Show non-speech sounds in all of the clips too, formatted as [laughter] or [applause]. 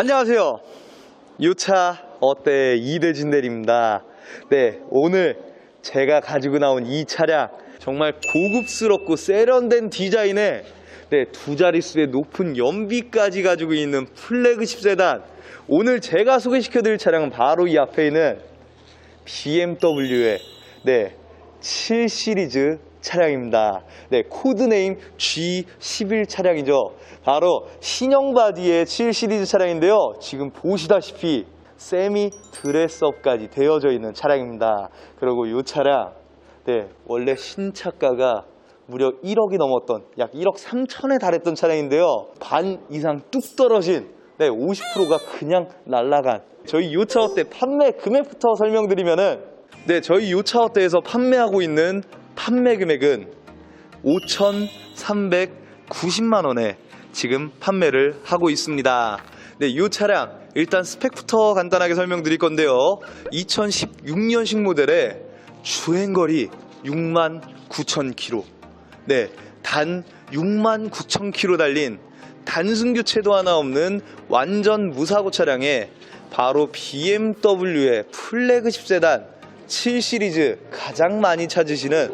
안녕하세요. 요차 어때 이대진 대리입니다. 네, 오늘 제가 가지고 나온 이 차량 정말 고급스럽고 세련된 디자인에 네, 두 자릿수의 높은 연비까지 가지고 있는 플래그십 세단. 오늘 제가 소개시켜 드릴 차량은 바로 이 앞에 있는 BMW의 네, 7 시리즈 차량입니다. 네, 코드네임 G11 차량이죠. 바로 신형 바디의 7 시리즈 차량인데요. 지금 보시다시피 세미 드레스업까지 되어져 있는 차량입니다. 그리고 이 차량, 네, 원래 신차가가 무려 1억이 넘었던 약 1억 3천에 달했던 차량인데요. 반 이상 뚝 떨어진 네, 50%가 그냥 날라간 저희 요차업 대 판매 금액부터 설명드리면은 네, 저희 요차업 대에서 판매하고 있는 판매 금액은 5,390만 원에 지금 판매를 하고 있습니다. 네, 이 차량 일단 스펙부터 간단하게 설명드릴 건데요. 2016년식 모델의 주행거리 6만 9천 킬로. 네, 단 6만 9천 킬로 달린 단순 교체도 하나 없는 완전 무사고 차량에 바로 BMW의 플래그십 세단 7 시리즈 가장 많이 찾으시는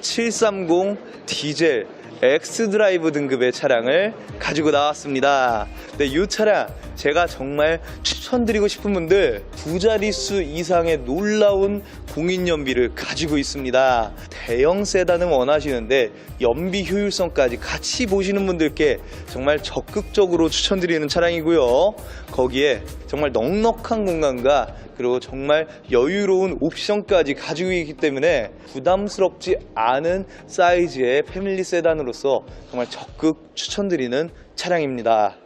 730 디젤 X 드라이브 등급의 차량을 가지고 나왔습니다. 네, 이 차량 제가 정말 추천드리고 싶은 분들 두 자릿수 이상의 놀라운 공인 연비를 가지고 있습니다. 대형 세단은 원하시는데 연비 효율성까지 같이 보시는 분들께 정말 적극적으로 추천드리는 차량이고요. 거기에 정말 넉넉한 공간과 그리고 정말 여유로운 옵션까지 가지고 있기 때문에 부담스럽지 않은 사이즈의 패밀리 세단으로서 정말 적극 추천드리는 차량입니다.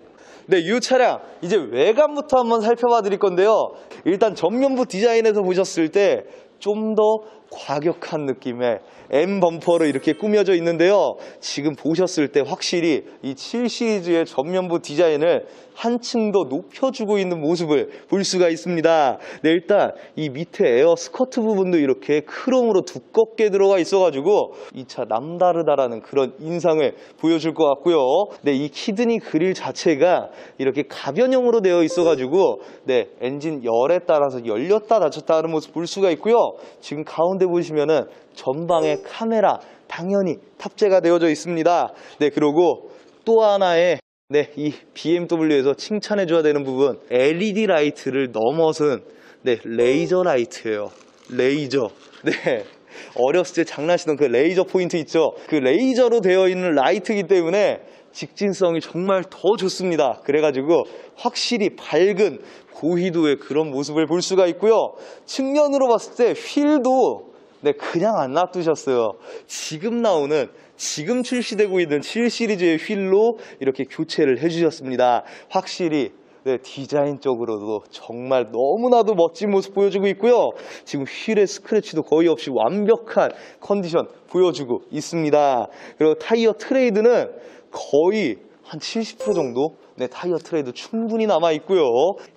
네, 이 차량 이제 외관부터 한번 살펴봐 드릴 건데요. 일단 전면부 디자인에서 보셨을 때 좀 더 과격한 느낌의 M 범퍼로 이렇게 꾸며져 있는데요. 지금 보셨을 때 확실히 이 7 시리즈의 전면부 디자인을 한층 더 높여주고 있는 모습을 볼 수가 있습니다. 네, 일단 이 밑에 에어 스커트 부분도 이렇게 크롬으로 두껍게 들어가 있어가지고 이 차 남다르다라는 그런 인상을 보여줄 것 같고요. 네, 이 키드니 그릴 자체가 이렇게 가변형으로 되어 있어가지고 네, 엔진 열에 따라서 열렸다 닫혔다 하는 모습 볼 수가 있고요. 지금 가운데 보시면은 전방에 카메라 당연히 탑재가 되어져 있습니다. 네, 그리고 또 하나의 네, 이 BMW에서 칭찬해 줘야 되는 부분 LED 라이트를 넘어선 네, 레이저 라이트예요. 레이저. 네. 어렸을 때 장난치던 그 레이저 포인트 있죠? 그 레이저로 되어 있는 라이트이기 때문에 직진성이 정말 더 좋습니다. 그래가지고 확실히 밝은 고희도의 그런 모습을 볼 수가 있고요. 측면으로 봤을 때 휠도 네, 그냥 안 놔두셨어요. 지금 나오는, 지금 출시되고 있는 7 시리즈의 휠로 이렇게 교체를 해주셨습니다. 확실히, 네, 디자인적으로도 정말 너무나도 멋진 모습 보여주고 있고요. 지금 휠의 스크래치도 거의 없이 완벽한 컨디션 보여주고 있습니다. 그리고 타이어 트레이드는 거의 한 70% 정도 네, 타이어 트레이드 충분히 남아 있고요.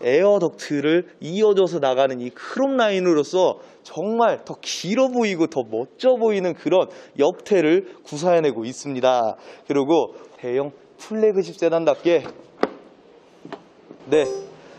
에어 덕트를 이어져서 나가는 이 크롬 라인으로서 정말 더 길어 보이고 더 멋져 보이는 그런 옆태를 구사해내고 있습니다. 그리고 대형 플래그십 세단답게 네.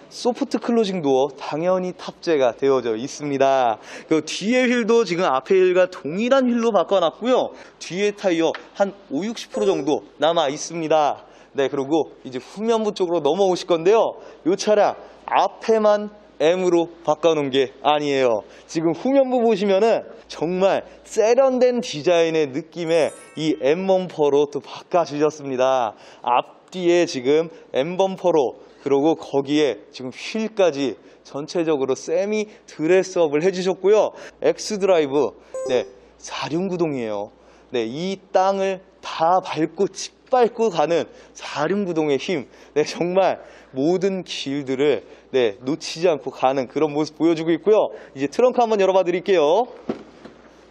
소프트 클로징 도어 당연히 탑재가 되어져 있습니다. 그 뒤에 휠도 지금 앞에 휠과 동일한 휠로 바꿔놨고요. 뒤에 타이어 한 5, 60% 정도 남아 있습니다. 네, 그리고 이제 후면부 쪽으로 넘어오실 건데요. 이 차량 앞에만 M으로 바꿔놓은 게 아니에요. 지금 후면부 보시면은 정말 세련된 디자인의 느낌의 이 M 범퍼로 또 바꿔주셨습니다. 앞뒤에 지금 M 범퍼로 그리고 거기에 지금 휠까지 전체적으로 세미 드레스업을 해주셨고요. X 드라이브, 네, 4륜구동이에요. 네, 이 땅을 다 밟고 짓밟고 가는 4륜구동의 힘. 네, 정말 모든 길들을 네, 놓치지 않고 가는 그런 모습 보여주고 있고요. 이제 트렁크 한번 열어봐 드릴게요.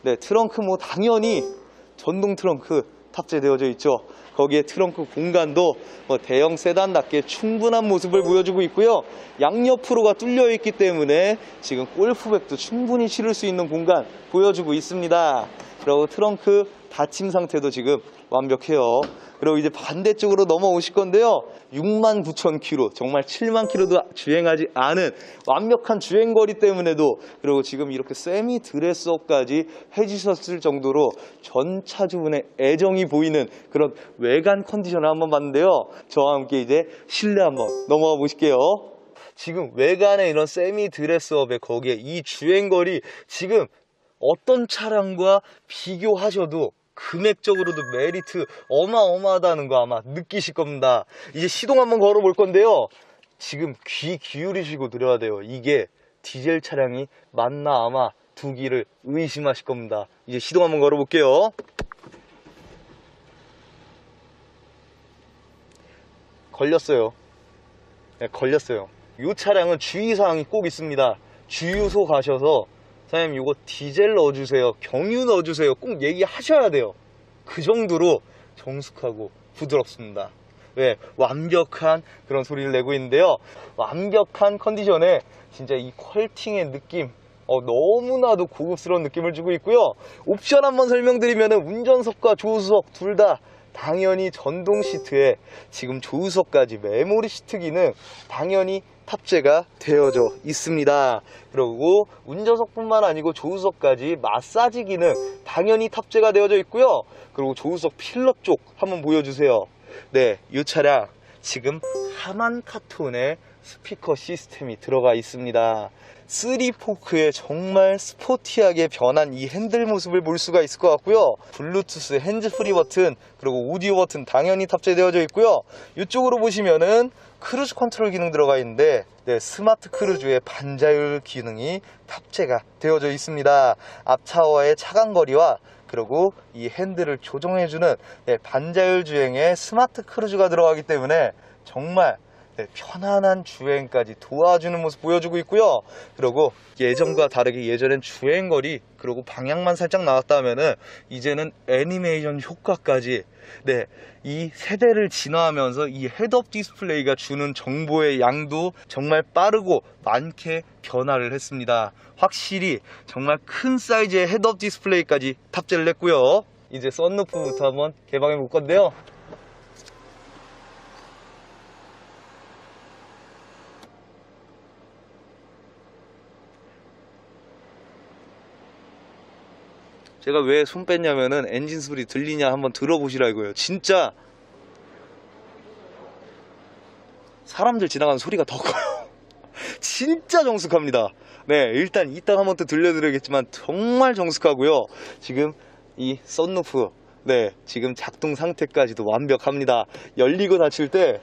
네, 트렁크 뭐 당연히 전동 트렁크 탑재되어져 있죠. 거기에 트렁크 공간도 뭐 대형 세단답게 충분한 모습을 보여주고 있고요. 양옆으로가 뚫려 있기 때문에 지금 골프백도 충분히 실을 수 있는 공간 보여주고 있습니다. 그리고 트렁크 닫힘 상태도 지금 완벽해요. 그리고 이제 반대쪽으로 넘어오실 건데요. 6만 9천 킬로, 정말 7만 킬로도 주행하지 않은 완벽한 주행거리 때문에도 그리고 지금 이렇게 세미 드레스업까지 해주셨을 정도로 전 차주분의 애정이 보이는 그런 외관 컨디션을 한번 봤는데요. 저와 함께 이제 실내 한번 넘어가 보실게요. 지금 외관에 이런 세미 드레스업에 거기에 이 주행거리 지금 어떤 차량과 비교하셔도 금액적으로도 메리트 어마어마하다는 거 아마 느끼실 겁니다. 이제 시동 한번 걸어 볼 건데요. 지금 귀 기울이시고 들어야 돼요. 이게 디젤 차량이 맞나 아마 두기를 의심하실 겁니다. 이제 시동 한번 걸어 볼게요. 걸렸어요. 네, 걸렸어요. 이 차량은 주의사항이 꼭 있습니다. 주유소 가셔서 사장님 이거 디젤 넣어주세요. 경유 넣어주세요. 꼭 얘기하셔야 돼요. 그 정도로 정숙하고 부드럽습니다. 왜? 완벽한 그런 소리를 내고 있는데요. 완벽한 컨디션에 진짜 이 퀄팅의 느낌 어, 너무나도 고급스러운 느낌을 주고 있고요. 옵션 한번 설명드리면 운전석과 조수석 둘 다 당연히 전동 시트에 지금 조수석까지 메모리 시트 기능 당연히 탑재가 되어져 있습니다. 그리고 운전석뿐만 아니고 조수석까지 마사지 기능 당연히 탑재가 되어져 있고요. 그리고 조수석 필러 쪽 한번 보여주세요. 네, 이 차량 지금 하만 카톤의 스피커 시스템이 들어가 있습니다. 3포크의 정말 스포티하게 변한 이 핸들 모습을 볼 수가 있을 것 같고요. 블루투스 핸즈프리 버튼 그리고 오디오 버튼 당연히 탑재되어져 있고요. 이쪽으로 보시면은 크루즈 컨트롤 기능 들어가 있는데 네, 스마트 크루즈의 반자율 기능이 탑재가 되어져 있습니다. 앞 차와의 차간 거리와 그리고 이 핸들을 조정해주는 네, 반자율 주행의 스마트 크루즈가 들어가기 때문에 정말 네, 편안한 주행까지 도와주는 모습 보여주고 있고요. 그리고 예전과 다르게 예전엔 주행거리 그리고 방향만 살짝 나왔다면은 이제는 애니메이션 효과까지 네, 이 세대를 진화하면서 이 헤드업 디스플레이가 주는 정보의 양도 정말 빠르고 많게 변화를 했습니다. 확실히 정말 큰 사이즈의 헤드업 디스플레이까지 탑재를 했고요. 이제 썬루프부터 한번 개방해 볼 건데요. 제가 왜 손 뺐냐면은 엔진 소리 들리냐 한번 들어보시라고요. 진짜 사람들 지나가는 소리가 더 커요. [laughs] 진짜 정숙합니다. 네, 일단 이따 한번 또 들려드리겠지만 정말 정숙하고요. 지금 이 썬루프, 네, 지금 작동 상태까지도 완벽합니다. 열리고 닫힐 때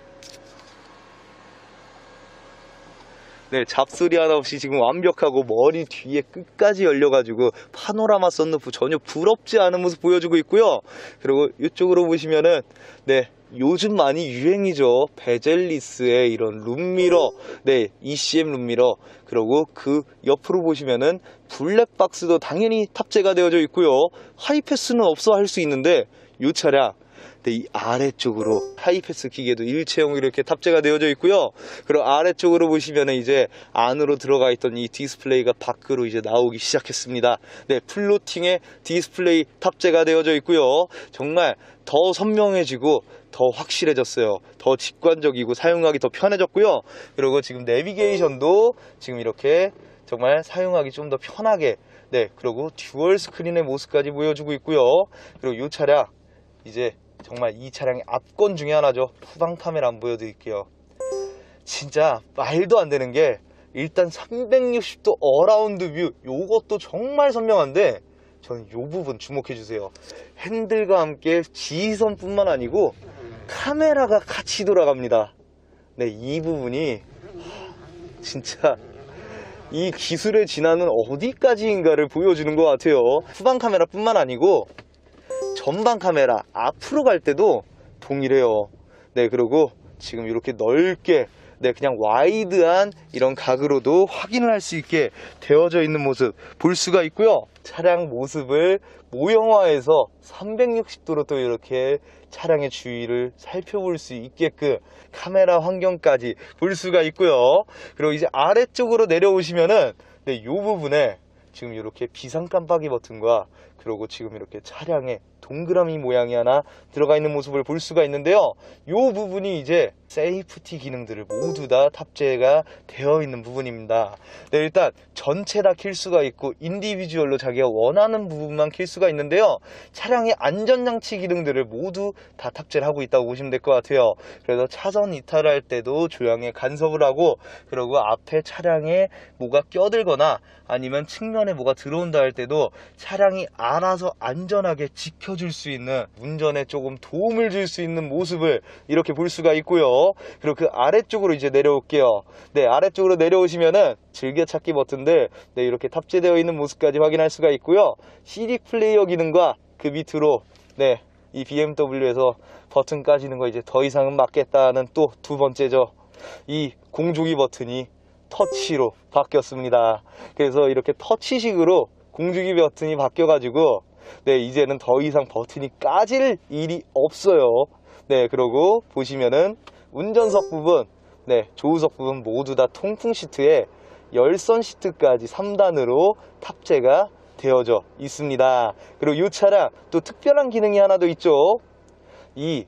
네, 잡소리 하나 없이 지금 완벽하고 머리 뒤에 끝까지 열려가지고 파노라마 썬루프 전혀 부럽지 않은 모습 보여주고 있고요. 그리고 이쪽으로 보시면은 네, 요즘 많이 유행이죠. 베젤리스의 이런 룸미러, 네, ECM 룸미러. 그리고 그 옆으로 보시면은 블랙박스도 당연히 탑재가 되어져 있고요. 하이패스는 없어 할 수 있는데 이 차량 네, 이 아래쪽으로 하이패스 기계도 일체형으로 이렇게 탑재가 되어져 있고요. 그리고 아래쪽으로 보시면 이제 안으로 들어가 있던 이 디스플레이가 밖으로 이제 나오기 시작했습니다. 네, 플로팅의 디스플레이 탑재가 되어져 있고요. 정말 더 선명해지고 더 확실해졌어요. 더 직관적이고 사용하기 더 편해졌고요. 그리고 지금 내비게이션도 지금 이렇게 정말 사용하기 좀 더 편하게 네, 그리고 듀얼 스크린의 모습까지 보여주고 있고요. 그리고 이 차량 이제 정말 이 차량의 압권 중에 하나죠. 후방 카메라 한번 보여드릴게요. 진짜 말도 안 되는 게 일단 360도 어라운드 뷰 요것도 정말 선명한데 저는 요 부분 주목해 주세요. 핸들과 함께 지휘선뿐만 아니고 카메라가 같이 돌아갑니다. 네, 이 부분이 진짜 이 기술의 진화는 어디까지인가를 보여주는 것 같아요. 후방 카메라 뿐만 아니고 전방 카메라 앞으로 갈 때도 동일해요. 네, 그리고 지금 이렇게 넓게 네, 그냥 와이드한 이런 각으로도 확인을 할 수 있게 되어져 있는 모습 볼 수가 있고요. 차량 모습을 모형화해서 360도로 또 이렇게 차량의 주위를 살펴볼 수 있게끔 카메라 환경까지 볼 수가 있고요. 그리고 이제 아래쪽으로 내려오시면은 네, 요 부분에 지금 이렇게 비상 깜빡이 버튼과 그리고 지금 이렇게 차량에 동그라미 모양이 하나 들어가 있는 모습을 볼 수가 있는데요. 이 부분이 이제 세이프티 기능들을 모두 다 탑재가 되어 있는 부분입니다. 네, 일단 전체 다 킬 수가 있고 인디비주얼로 자기가 원하는 부분만 킬 수가 있는데요. 차량의 안전장치 기능들을 모두 다 탑재를 하고 있다고 보시면 될 것 같아요. 그래서 차선 이탈할 때도 조용히 간섭을 하고 그리고 앞에 차량에 뭐가 껴들거나 아니면 측면에 뭐가 들어온다 할 때도 차량이 알아서 안전하게 지켜 줄 수 있는 운전에 조금 도움을 줄 수 있는 모습을 이렇게 볼 수가 있고요. 그리고 그 아래쪽으로 이제 내려올게요. 네, 아래쪽으로 내려오시면은 즐겨찾기 버튼들 네, 이렇게 탑재되어 있는 모습까지 확인할 수가 있고요. CD 플레이어 기능과 그 밑으로 네, 이 BMW에서 버튼 까지는 거 이제 더 이상은 막겠다는 또 두 번째죠. 이 공조기 버튼이 터치로 바뀌었습니다. 그래서 이렇게 터치식으로 공조기 버튼이 바뀌어가지고 네 이제는 더 이상 버튼이 까질 일이 없어요. 네 그러고 보시면은 운전석 부분, 네 조우석 부분 모두 다 통풍 시트에 열선 시트까지 3단으로 탑재가 되어져 있습니다. 그리고 이 차량 또 특별한 기능이 하나 더 있죠. 이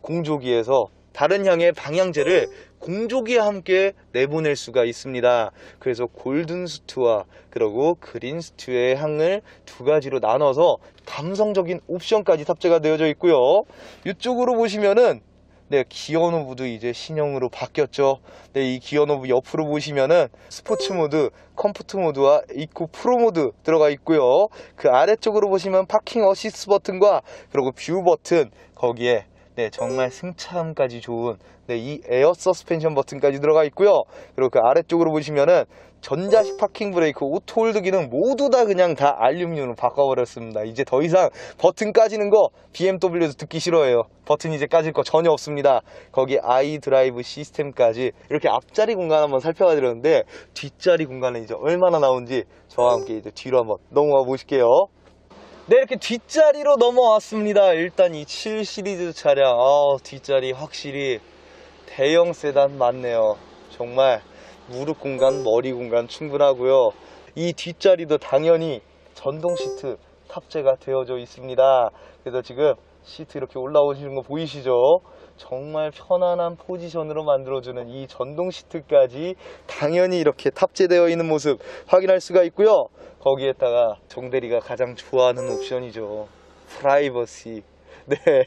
공조기에서 다른 향의 방향제를 공조기와 함께 내보낼 수가 있습니다. 그래서 골든 스투와 그리고 그린 스투의 향을 두 가지로 나눠서 감성적인 옵션까지 탑재가 되어져 있고요. 이쪽으로 보시면은 네, 기어 노브도 이제 신형으로 바뀌었죠. 네, 이 기어 노브 옆으로 보시면은 스포츠 모드, 컴포트 모드와 이코 프로 모드 들어가 있고요. 그 아래쪽으로 보시면 파킹 어시스트 버튼과 그리고 뷰 버튼 거기에 네, 정말 승차감까지 좋은 네, 이 에어 서스펜션 버튼까지 들어가 있고요. 그리고 그 아래쪽으로 보시면은 전자식 파킹 브레이크, 오토 홀드 기능 모두 다 그냥 다 알루미늄으로 바꿔버렸습니다. 이제 더 이상 버튼 까지는 거 BMW에서 듣기 싫어해요. 버튼 이제 까질 거 전혀 없습니다. 거기 아이 드라이브 시스템까지 이렇게 앞자리 공간 한번 살펴봐 드렸는데 뒷자리 공간은 이제 얼마나 나온지 저와 함께 이제 뒤로 한번 넘어가 보실게요. 네, 이렇게 뒷자리로 넘어왔습니다. 일단 이 7 시리즈 차량, 아, 뒷자리 확실히 대형 세단 맞네요. 정말 무릎 공간, 머리 공간 충분하고요. 이 뒷자리도 당연히 전동 시트 탑재가 되어져 있습니다. 그래서 지금 시트 이렇게 올라오시는 거 보이시죠? 정말 편안한 포지션으로 만들어주는 이 전동 시트까지 당연히 이렇게 탑재되어 있는 모습 확인할 수가 있고요. 거기에다가 정대리가 가장 좋아하는 옵션이죠. 프라이버시. [laughs] 네.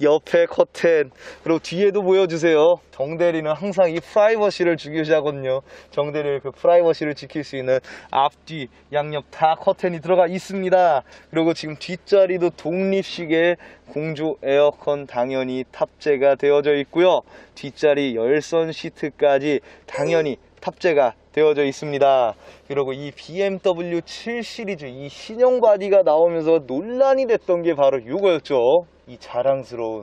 옆에 커튼. 그리고 뒤에도 보여주세요. 정대리는 항상 이 프라이버시를 중요시하거든요. 정대리의 그 프라이버시를 지킬 수 있는 앞뒤, 양옆 다 커튼이 들어가 있습니다. 그리고 지금 뒷자리도 독립식의 공조 에어컨 당연히 탑재가 되어져 있고요. 뒷자리 열선 시트까지 당연히 탑재가 되어져 있습니다. 그리고 이 BMW 7 시리즈 이 신형 바디가 나오면서 논란이 됐던 게 바로 이거였죠. 이 자랑스러운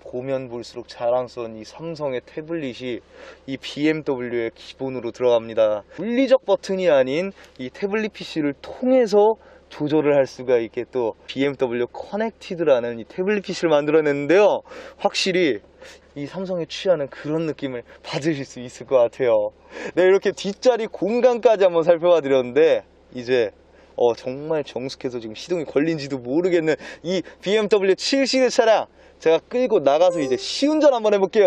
보면 볼수록 자랑스러운 이 삼성의 태블릿이 이 BMW의 기본으로 들어갑니다. 물리적 버튼이 아닌 이 태블릿 PC를 통해서 조절을 할 수가 있게 또 BMW 커넥티드라는 이 태블릿 PC를 만들어냈는데요. 확실히 이 삼성에 취하는 그런 느낌을 받으실 수 있을 것 같아요. 네, 이렇게 뒷자리 공간까지 한번 살펴봐 드렸는데 이제 어, 정말 정숙해서 지금 시동이 걸린지도 모르겠는 이 BMW 7 시리즈 차량 제가 끌고 나가서 이제 시운전 한번 해볼게요.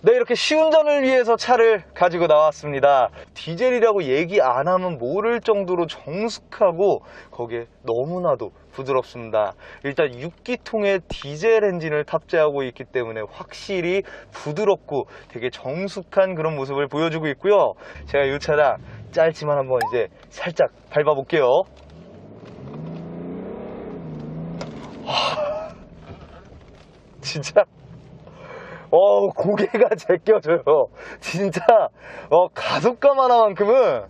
네, 이렇게 시운전을 위해서 차를 가지고 나왔습니다. 디젤이라고 얘기 안 하면 모를 정도로 정숙하고 거기에 너무나도 부드럽습니다. 일단 6기통의 디젤 엔진을 탑재하고 있기 때문에 확실히 부드럽고 되게 정숙한 그런 모습을 보여주고 있고요. 제가 이 차량 짧지만 한번 이제 살짝 밟아 볼게요. 와, [laughs] 진짜 어 고개가 [laughs] 제껴져요. 진짜 어 가속감 하나만큼은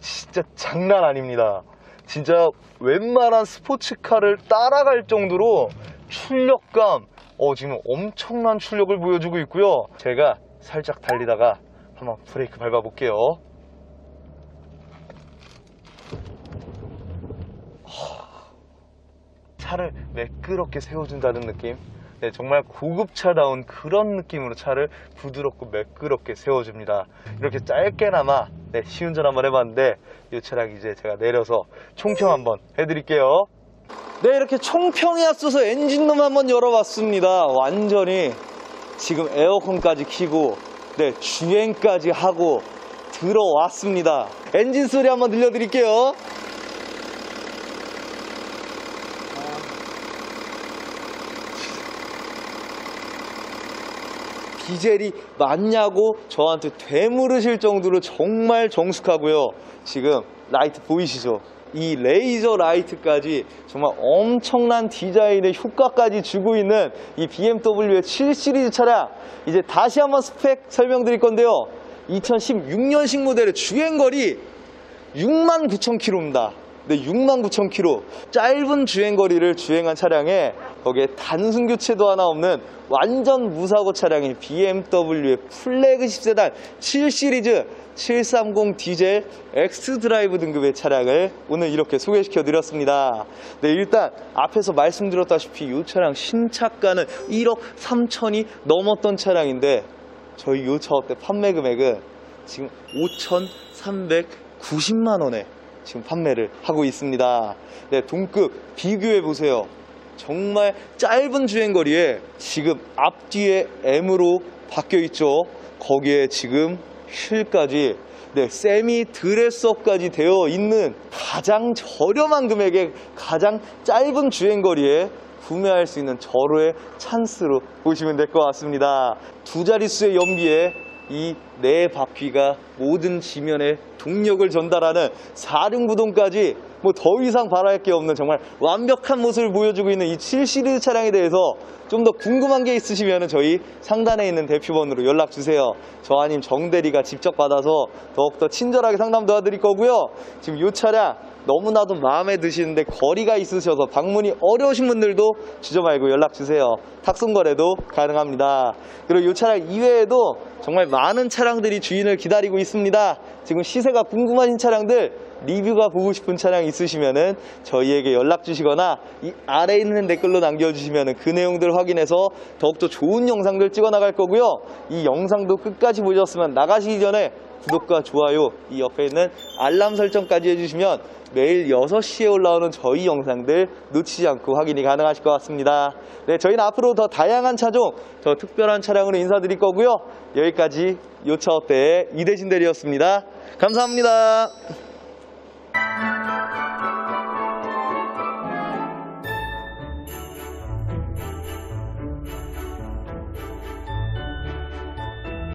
진짜 장난 아닙니다. 진짜 웬만한 스포츠카를 따라갈 정도로 출력감 어 지금 엄청난 출력을 보여주고 있고요. 제가 살짝 달리다가 한번 브레이크 밟아 볼게요. 차를 매끄럽게 세워준다는 느낌 네, 정말 고급차다운 그런 느낌으로 차를 부드럽고 매끄럽게 세워줍니다. 이렇게 짧게나마 네, 시운전 한번 해봤는데 이 차량 이제 제가 내려서 총평 한번 해드릴게요. 네, 이렇게 총평이 앞서서 엔진룸 한번 열어봤습니다. 완전히 지금 에어컨까지 켜고 네, 주행까지 하고 들어왔습니다. 엔진 소리 한번 들려드릴게요. 디젤이 맞냐고 저한테 되물으실 정도로 정말 정숙하고요. 지금 라이트 보이시죠? 이 레이저 라이트까지 정말 엄청난 디자인의 효과까지 주고 있는 이 BMW의 7 시리즈 차량 이제 다시 한번 스펙 설명드릴 건데요. 2016년식 모델의 주행거리 69,000km입니다. 네, 69,000km. 짧은 주행거리를 주행한 차량에 거기에 단순 교체도 하나 없는 완전 무사고 차량인 BMW의 플래그십 세단 7 시리즈 730 디젤 X 드라이브 등급의 차량을 오늘 이렇게 소개시켜 드렸습니다. 네, 일단 앞에서 말씀드렸다시피 이 차량 신차가는 1억 3천이 넘었던 차량인데 저희 이차 어때 판매 금액은 지금 5,390만 원에 지금 판매를 하고 있습니다. 네, 동급 비교해 보세요. 정말 짧은 주행거리에 지금 앞뒤에 M으로 바뀌어 있죠. 거기에 지금 휠까지 네, 세미 드레스업까지 되어 있는 가장 저렴한 금액에 가장 짧은 주행거리에 구매할 수 있는 절호의 찬스로 보시면 될 것 같습니다. 두 자릿수의 연비에 이 네 바퀴가 모든 지면에 동력을 전달하는 사륜구동까지 뭐 더 이상 바랄 게 없는 정말 완벽한 모습을 보여주고 있는 이 7 시리즈 차량에 대해서 좀 더 궁금한 게 있으시면 저희 상단에 있는 대표번으로 연락 주세요. 저 아님 정대리가 직접 받아서 더욱더 친절하게 상담 도와드릴 거고요. 지금 이 차량 너무나도 마음에 드시는데 거리가 있으셔서 방문이 어려우신 분들도 주저 말고 연락 주세요. 탁송 거래도 가능합니다. 그리고 이 차량 이외에도 정말 많은 차량들이 주인을 기다리고 있습니다. 지금 시세가 궁금하신 차량들 리뷰가 보고 싶은 차량 있으시면은 저희에게 연락 주시거나 이 아래에 있는 댓글로 남겨주시면은 그 내용들 확인해서 더욱더 좋은 영상들 찍어 나갈 거고요. 이 영상도 끝까지 보셨으면 나가시기 전에 구독과 좋아요 이 옆에 있는 알람 설정까지 해주시면 매일 6시에 올라오는 저희 영상들 놓치지 않고 확인이 가능하실 것 같습니다. 네, 저희는 앞으로 더 다양한 차종, 더 특별한 차량으로 인사드릴 거고요. 여기까지 요차 어때의 이대신 대리였습니다. 감사합니다.